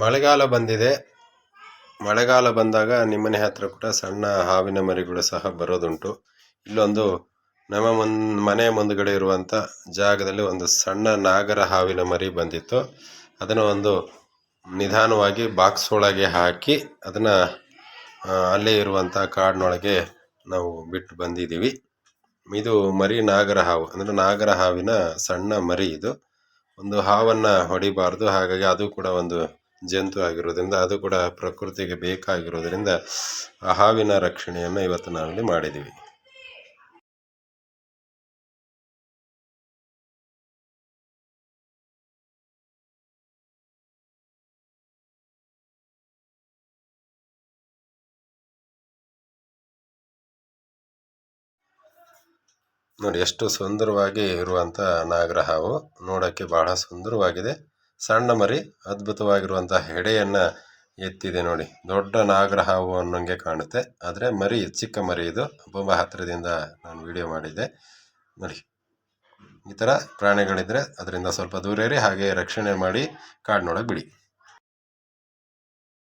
ಮಳೆಗಾಲ ಬಂದಿದೆ. ಮಳೆಗಾಲ ಬಂದಾಗ ನಿಮ್ಮನೆ ಹತ್ರ ಕೂಡ ಸಣ್ಣ ಹಾವಿನ ಮರಿಗಳು ಸಹ ಬರೋದುಂಟು. ಇಲ್ಲೊಂದು ನಮ್ಮ ಮುನ್, ಮನೆ ಮುಂದುಗಡೆ ಇರುವಂಥ ಜಾಗದಲ್ಲಿ ಒಂದು ಸಣ್ಣ ನಾಗರ ಹಾವಿನ ಮರಿ ಬಂದಿತ್ತು. ಅದನ್ನು ಒಂದು ನಿಧಾನವಾಗಿ ಬಾಕ್ಸ್ ಒಳಗೆ ಹಾಕಿ ಅದನ್ನು ಅಲ್ಲೇ ಇರುವಂಥ ಕಾಡಿನೊಳಗೆ ನಾವು ಬಿಟ್ಟು ಬಂದಿದ್ದೀವಿ. ಇದು ಮರಿ ನಾಗರ ಹಾವು, ಅಂದರೆ ನಾಗರ ಹಾವಿನ ಸಣ್ಣ ಮರಿ ಇದು. ಒಂದು ಹಾವನ್ನು ಹೊಡಿಬಾರ್ದು, ಹಾಗಾಗಿ ಅದು ಕೂಡ ಒಂದು ಜಂತು ಆಗಿರೋದ್ರಿಂದ ಅದು ಕೂಡ ಪ್ರಕೃತಿಗೆ ಬೇಕಾಗಿರೋದ್ರಿಂದ ಆ ಹಾವಿನ ರಕ್ಷಣೆಯನ್ನು ಇವತ್ತು ನಾವಿಲ್ಲಿ ಮಾಡಿದ್ದೀವಿ. ನೋಡಿ, ಎಷ್ಟು ಸುಂದರವಾಗಿ ಇರುವಂಥ ನಾಗರ ಹಾವು ನೋಡೋಕ್ಕೆ ಬಹಳ ಸುಂದರವಾಗಿದೆ. ಸಣ್ಣ ಮರಿ ಅದ್ಭುತವಾಗಿರುವಂತಹ ಹೆಡೆಯನ್ನು ಎತ್ತಿದೆ ನೋಡಿ. ದೊಡ್ಡ ನಾಗರ ಹಾವು ಅನ್ನೋಂಗೆ ಕಾಣುತ್ತೆ. ಆದರೆ ಮರಿ, ಚಿಕ್ಕ ಮರಿ ಇದು. ತುಂಬ ಹತ್ತಿರದಿಂದ ನಾನು ವಿಡಿಯೋ ಮಾಡಿದ್ದೆ. ನೋಡಿ. ಈ ಥರ ಪ್ರಾಣಿಗಳಿದ್ರೆ ಅದರಿಂದ ಸ್ವಲ್ಪ ದೂರ ಇರಿ, ಹಾಗೆ ರಕ್ಷಣೆ ಮಾಡಿ ಕಾಡಿನೊಳಗೆ ಬಿಡಿ.